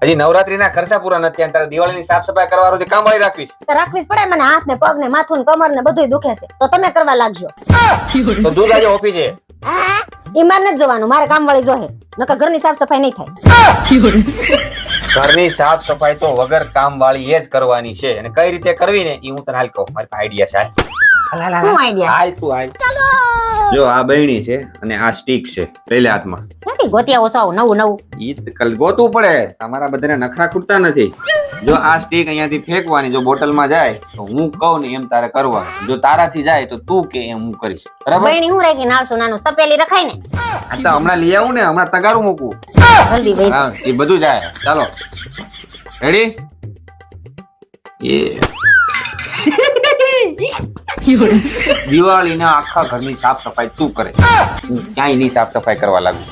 હજી નવરાત્રીના ખર્ચા પૂરા નથી અને તારે દિવાળીની સાફ સફાઈ કરવાનું છે કામ વાળી રાખવી તો રાખવી જ પડે મને હાથ ને પગ ને માથું ને કમર ને બધું દુખે છે. તો તમે કરવા લાગજો. તો દૂધ આજે ઓફિસે. ઈ મારે જોવાનું મારે કામ વાળી જોહે. નકર ઘરની સાફ સફાઈ નહીં થાય. ઘરની સાફ સફાઈ તો વગર કામ વાળી એ જ કરવાની છે. અને કઈ રીતે કરવી ને એ હું તને હાલ કહું. મારી આઈડિયા છે હાલ. હાલ, તું હાલ. જો આ બહેણી છે અને આ સ્ટીક છે લઈ લે હાથમાં નથી ગોતિયા ઓછો નવું નવું? ઈ કલ ગોતવું પડે. તમારા બધાને નખરા ખૂટતા નથી. જો આ સ્ટીક અહીંયાથી ફેંકવાની જો બોટલમાં જાય તો હું કહું ને એમ તારે કરવા જો તારાથી જાય તો તું કે એમ હું કરીશ. બરાબર? બહેણી હું રાખી? નાસો નાનું. તપેલી રખાય ને? આ તો હમણાં લઈ આવું ને હમણાં તગારું મૂકું જલ્દી ભાઈ એ બધું જાય. ચાલો. રેડી એ. દિવાળીના આખા ઘરની સાફ સફાઈ તું કરે. ક્યાંય નહીં સાફ સફાઈ કરવા લાગુ.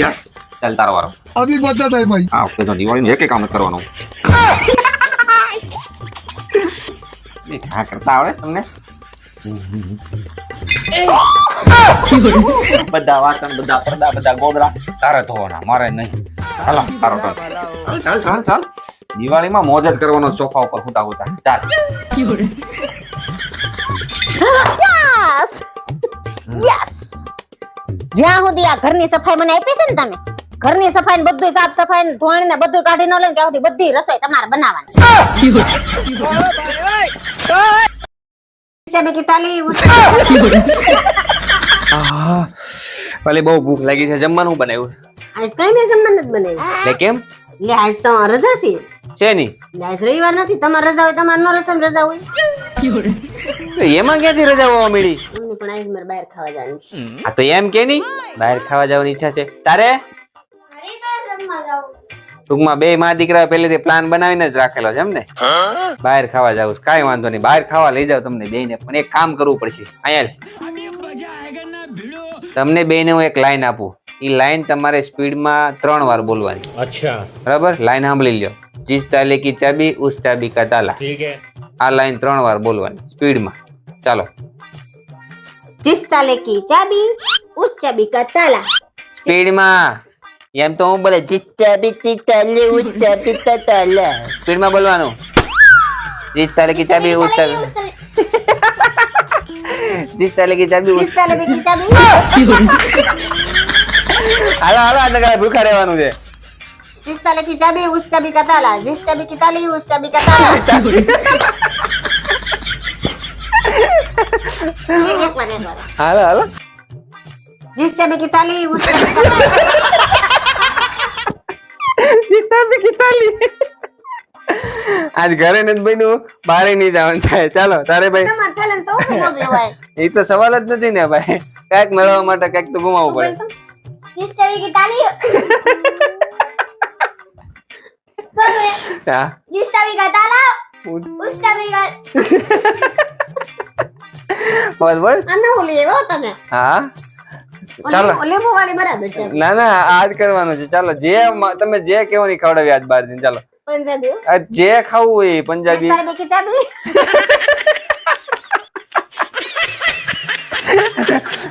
યસ ચાલ તારો વારો. અભી મજા થાય ભાઈ. હા ઓકે જો દિવાળીનું એક કામ નથી કરવાનું. હા કરતા આવડે તમને? બધા વાસણ બધા પડદા બધા ગોદડા તારે ધોવાના મારે નહીં. ચાલો તારો ચાલ ચાલ ચાલ. દિવાળીમાં મોજ જ કરવાનો સોફા ઉપર ખૂટા હુતા ચાલ. યસ યસ જ્યાં સુધી આ ઘરની સફાઈ મને આપી છે ને તમે ઘરની સફાઈ ને બધું સાફ સફાઈ ને ધોણી ને બધું કાઢી ન લે ત્યાં સુધી બધી રસોઈ તમારે બનાવવાની. ભલે બહુ ભૂખ લાગી છે જમવાનું બનાવ્યું? આઈસ્ક્રીમ જમવાનું જ બનાવ્યું? કેમ? લે આજ તો રજા છે. ની લે આજ રવિવાર નથી તમારે રજા હોય તમારે નો રસમ રજા હોય. એમાં ક્યાંથી રજા હોવા મળી? પણ આજ મારે બહાર ખાવા જવાનું છે. આ તો એમ કે ની બહાર ખાવા જવાની ઈચ્છા છે. તારે? ટૂંકમાં બે માં દીકરા પહેલેથી પ્લાન બનાવીને જ રાખેલો છે એમ ને બહાર ખાવા જાવ કઈ વાંધો નહીં. બહાર ખાવા લઈ જાવ તમને બે ને પણ એક કામ કરવું પડશે. અહીંયા તમને બેને હું એક લાઈન આપું. એ લાઈન તમારે સ્પીડમાં ત્રણ વાર બોલવાની अच्छा બરાબર લાઈન સાંભળી લ્યો જીસ તાલે કી ચાબી ઉસ ચાબી કા તાલા ठीक है આ લાઈન ત્રણ વાર બોલવાની સ્પીડમાં ચાલો जिस ताले की चाबी उस चाबी का ताला સ્પીડમાં એમ તો હું બોલે જીસ ચાબી કી તાલે ઉસ ચાબી કા તાલા સ્પીડમાં બોલવાનું જીસ તાલે કી ચાબી ઉસ ચાબી જીસ તાલે કી ચાબી ઉસ जिस ताले की चाबी હાલો હાલો આ નગરા ભૂખા રહેવાનું છે जिस ताले की चाबी उस चाबी का ताला जिस चाबी की ताली उस चाबी का ताला ये एक बार एक बार હાલો હાલો जिस चाबी की ताली उस चाबी का ताला જીસ ચાબી કી તાલી આજ ઘરે નથી બન્યું બારે નહીં જવાનું થાય ચાલો તારે ભાઈ તમાર ચેલેન્જ તો ઊભી ન લેવાય એ તો સવાલ જ નથી ને ભાઈ કઈક મેળવવા માટે કઈક તો ગુમાવવું પડે Devi Italia. Giusta vi Catala. Usta vi બોલ બોલ આને ઓલી એવો તમે હા ચાલો લેબુ વાળી બરાબર છે ના ના આજ કરવાનું છે ચાલો જે તમે જે કેવો ની ખવડાવી આજ બાર દિન ચાલો પંજાબી જે ખાવું એ પંજાબી તારે બેકી ચાબી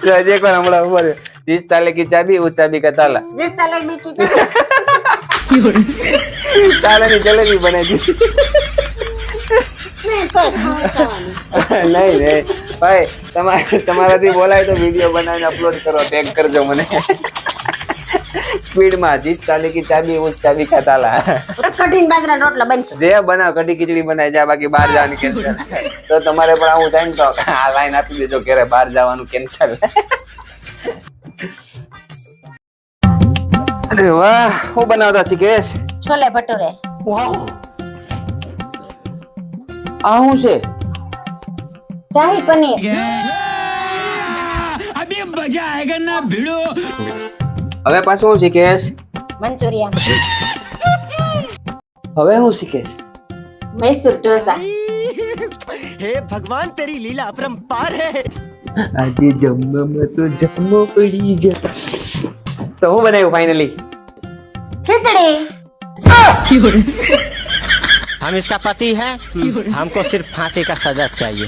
જે એકવાર હમણાં ઊભા જીસ તાલે કી ચાબી ઉસ ચાબી કા તાલા जिस ताले की चाबी તાલે ની જલેબી બનાવી દીધી નહીં તો ખાવાનું નહીં નહીં ભાઈ તમારે તમારાથી બોલાય તો વિડીયો બનાવીને અપલોડ કરો ટેગ કરજો મને સ્પીડમાં જીત ચાલી કી ચાબી ઉસ ચાબી કા તાલા કઠિન બાજરા રોટલા બનશે જે બનાવ કઢી ખીચડી બનાવી જા બાકી બહાર જવાની કેન્સલ તો તમારે પણ આવું થાય ને તો આ લાઈન આપી દેજો ક્યારે બહાર જવાનું કેન્સલ અરે વાહ હું બનાવતા શીખેશ છોલે ભટુરે આ હું છે શાહી પનીર અબે મજા આયેગા ના ભીડો હવે પાછું હું શીખેશ મંચુરિયન હવે હું શીખેશ મૈસૂર ઢોસા હે ભગવાન તેરી લીલા પરમ પાર હે આજે જમવામાં તો જમવો પડી જતા તો હું બનાવ્યું ફાઇનલી ખીચડી हम इसका पति है हमको सिर्फ फांसी का सजा चाहिए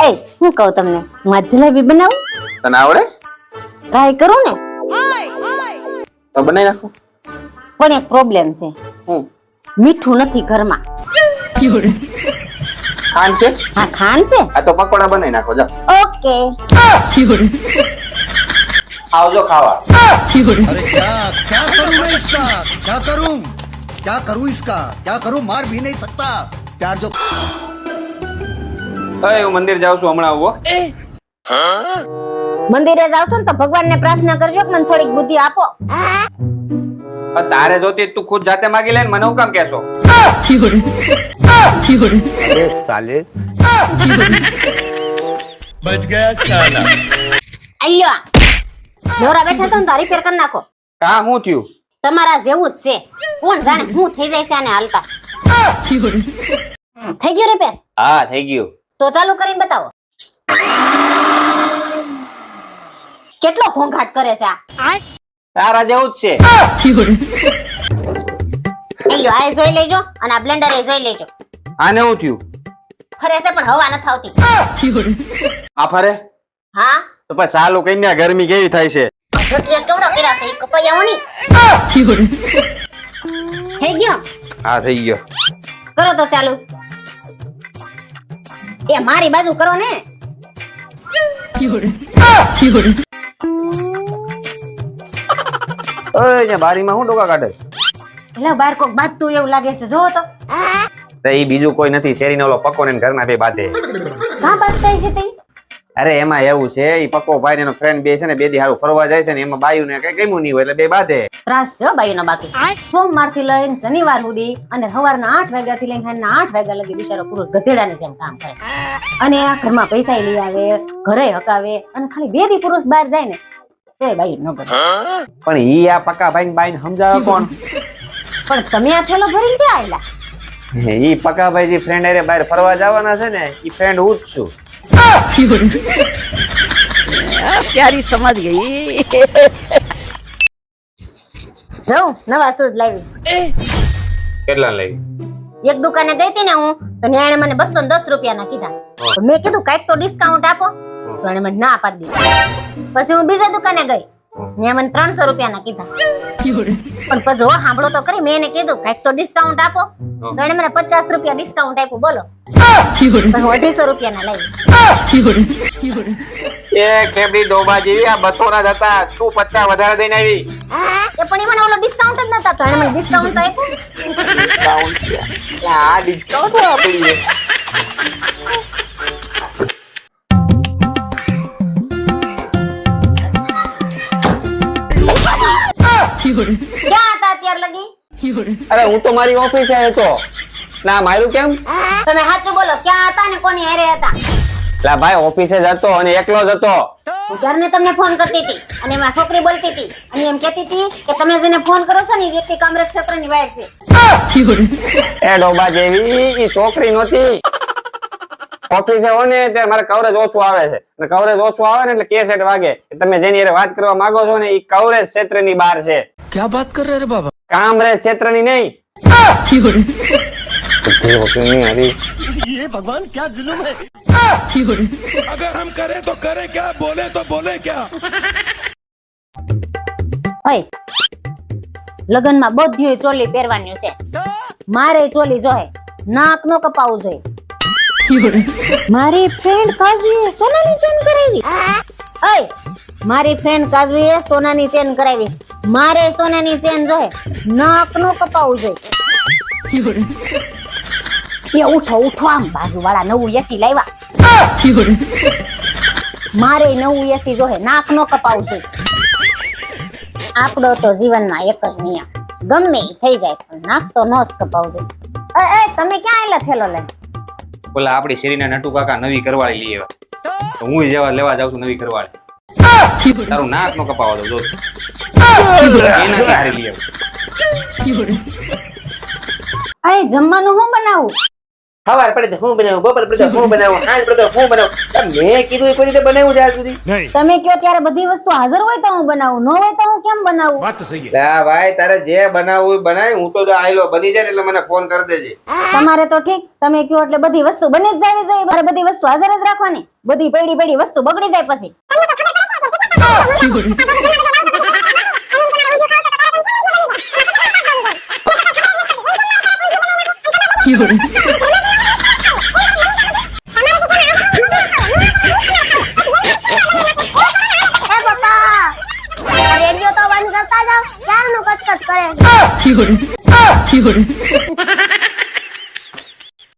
એ હું કહું તમને હું આ જલેબી બનાવું તને આવડે ટ્રાય કરું ને તો બનાવી નાખો પણ એક પ્રોબ્લેમ છે હું મીઠું નથી ઘરમાં ખાન છે હા ખાન છે આ તો પકોડા બનાવી નાખો જાઓ ઓકે આવજો ખાવા अरे क्या क्या करूं मैं इसका क्या करूं क्या करूं इसका क्या करूं मार भी नहीं सकता प्यार जो અય હું મંદિર જાઉં છું હમણાં આવો મંદિરે જાવશો ને તો ભગવાનને પ્રાર્થના કરજો કે મને થોડીક બુદ્ધિ આપો પણ તારે જોતી તું ખુદ જાતે માગી લે ને મને હું કામ કેશો સાલે બચ ગયા સાલા અલ્યો. નોરા બેઠા છો ને તો રિપેર કરી નાખો. કા હું થયું? તમારા જેવું જ છે. કોણ જાણે હું થઈ જાય છે આને હાલતા. થઈ ગયું રિપેર હા થઈ ગયું. તો ચાલુ કરીને બતાવો. કેટલો ઘોંઘાટ કરે છે આ? તારા જેવું જ છે. અલ્યો આ જોઈ લેજો અને આ બ્લેન્ડર એ જોઈ લેજો. આને હું થયું? ફરે છે પણ હવા નથી આવતી આ ફરે? હા? તો પછી ચાલુ કઈ ને ગરમી કેવી થાય છે? જોટિયા કેવડો કર્યા છે ઈ કપાયા થઈ ગયો? હા થઈ ગયો. કરો તો ચાલુ. એ મારી બાજુ કરો ને. ઓય બારીમાં શું ડોકા કાઢે? એટલે બાર કોક બાજતું એવું લાગે છે. જોવો તો. તો એ બીજું કોઈ નથી. શેરીનો ઓલો પકો ને ઘરના બે છે તે. અરે એમાં એવું છે એ પકો ભાઈ ને એનો ફ્રેન્ડ બે છે ને બે દી હારું ફરવા જાય છે ને એમાં બાયુ ને કઈ કેમું નહીં હોય એટલે બે બાધે. ત્રાસ છે બાયુનો બાકી સોમવારથી લઈને શનિવાર સુધી અને સવારના આઠ વાગ્યા થી લઈને સાંજના આઠ વાગ્યા લગી બિચારો પુરુષ ગધેડાની જેમ કામ કરે. અને આ ઘરમાં પૈસા લઈ આવે ઘરે હકાવે અને ખાલી બે દી પુરુષ બહાર જાય ને તો બાયું ન ગમે પણ ઈ આ પકા ભાઈ બાઈ સમજાવે કોણ? પણ તમે આ થેલો ભરીને ક્યાં આયલા? ઈ પકાભાઈ જે ફ્રેન્ડ અરે બહાર ફરવા જવાના છે ને ઈ ફ્રેન્ડ હું જ છું. પ્યારી સમજ ગઈ. જાઉં નવા શૂઝ લાવી. કેટલા લાવી એક દુકાને ગઈ હતી ને હું તો ન્યાણે મને બસો દસ રૂપિયા ના કીધા મેં કીધું કાંઈક તો ડિસ્કાઉન્ટ આપો. તો એને મને ના પાડી દીધી. પછી હું બીજા દુકાને ગઈ. ત્યાં મને ત્રણસો રૂપિયાના કીધા. પણ પછી જો સાંભળો તો કરી મેં એને કીધું કંઈક તો ડિસ્કાઉન્ટ આપો. તો એને મને પચાસ રૂપિયા ડિસ્કાઉન્ટ આપ્યું બોલો. હું અઢીસો રૂપિયાના લઈ. એ કેબડી ડોબા જેવી આ બસો ના હતા તું પચાસ વધારે દઈને આવી. એ પણ મને ઓલો ડિસ્કાઉન્ટ જ નતા તો એને મને ડિસ્કાઉન્ટ આપ્યું. આ ડિસ્કાઉન્ટ આપી ક્યાં હતા અત્યાર લગી? અરે હું તો મારી ઓફિસે હતો. ના મારું કેમ? તમે સાચું બોલો ક્યાં હતા ને કોની હેરે હતા? લા ભાઈ ઓફિસે જ હતો અને એકલો જ હતો. હું ઘરને તમને ફોન કરતી હતી અને એમાં છોકરી બોલતી હતી. અને એમ કહેતી હતી કે તમે જેને ફોન કરો છો ને એ વ્યક્તિ કામરેજ ક્ષેત્રની બહાર છે. એ ડોબા જેવી ઈ છોકરી નહોતી. ઓફિસે હોય ને ત્યારે મારે કવરેજ ઓછું આવે છે. અને કવરેજ ઓછું આવે ને એટલે કેસેટ વાગે. તમે જેની વાત કરવા માંગો છો ને એ કવરેજ ક્ષેત્રની બહાર છે. क्या बात कर रहे रे बाबा કામરેજ ક્ષેત્રની નહીં બુદ્ધિ વગરની હારી. ये भगवान क्या जुल्म है अगर हम करें तो करें क्या बोले तो बोले क्या હોય લગનમાં બધું ચોલી પહેરવાનું છે મારે ચોલી જોહે નાક નો કપાવું જોઈએ મારી ફ્રેન્ડ કાજવીએ સોનાની ચેન કરાવી ઓય મારી ફ્રેન્ડ કાજવીએ સોનાની ચેન કરાવી છે. મારે સોનાની ચેન જોઈએ નો કપાવું જોઈએ. એ ઉઠો ઉઠો આમ, બાજુવાળા નવું એસી લાવ્યા. મારે નવું એસી જોહે નાક નો કપાવું જોઈએ. આપણો તો જીવનમાં એક જ નિયમ, ગમે થઈ જાય, પણ નાક તો નો જ કપાવજો અ એ તમે ક્યાં આયલા થેલો લે? ઓલા આપડી શેરીના નટુ કાકા નવી કરવાળી લઈ આવ્યા. હું જેવા લેવા જાઉં છું નવી ઘરવાળી. તારું નાક નો કપાવા દઉં જોશ એના હારી લઈ આવું. અય જમવાનું હું બનાવું? સવાર પડે હું બનાવું બપોર પડે હું બનાવું સાંજ પડે હું બનાવું. મેં કીધું એ કોઈ રીતે બનાવ્યું છે સુધી? તમે કયો ત્યારે બધી વસ્તુ હાજર હોય તો હું બનાવું ન હોય તો હું કેમ બનાવું? વાત સહી લા ભાઈ તારે જે બનાવું બનાવી હું તો આયલો બની જાય એટલે મને ફોન કરી દેજે. તમારે તો ઠીક તમે કયો એટલે બધી વસ્તુ બની જ જાવી જોઈએ મારે બધી વસ્તુ હાજર જ રાખવાની. બધી પડી પડી વસ્તુ બગડી જાય પછી. You're રેડિયો તો બંધ કરતા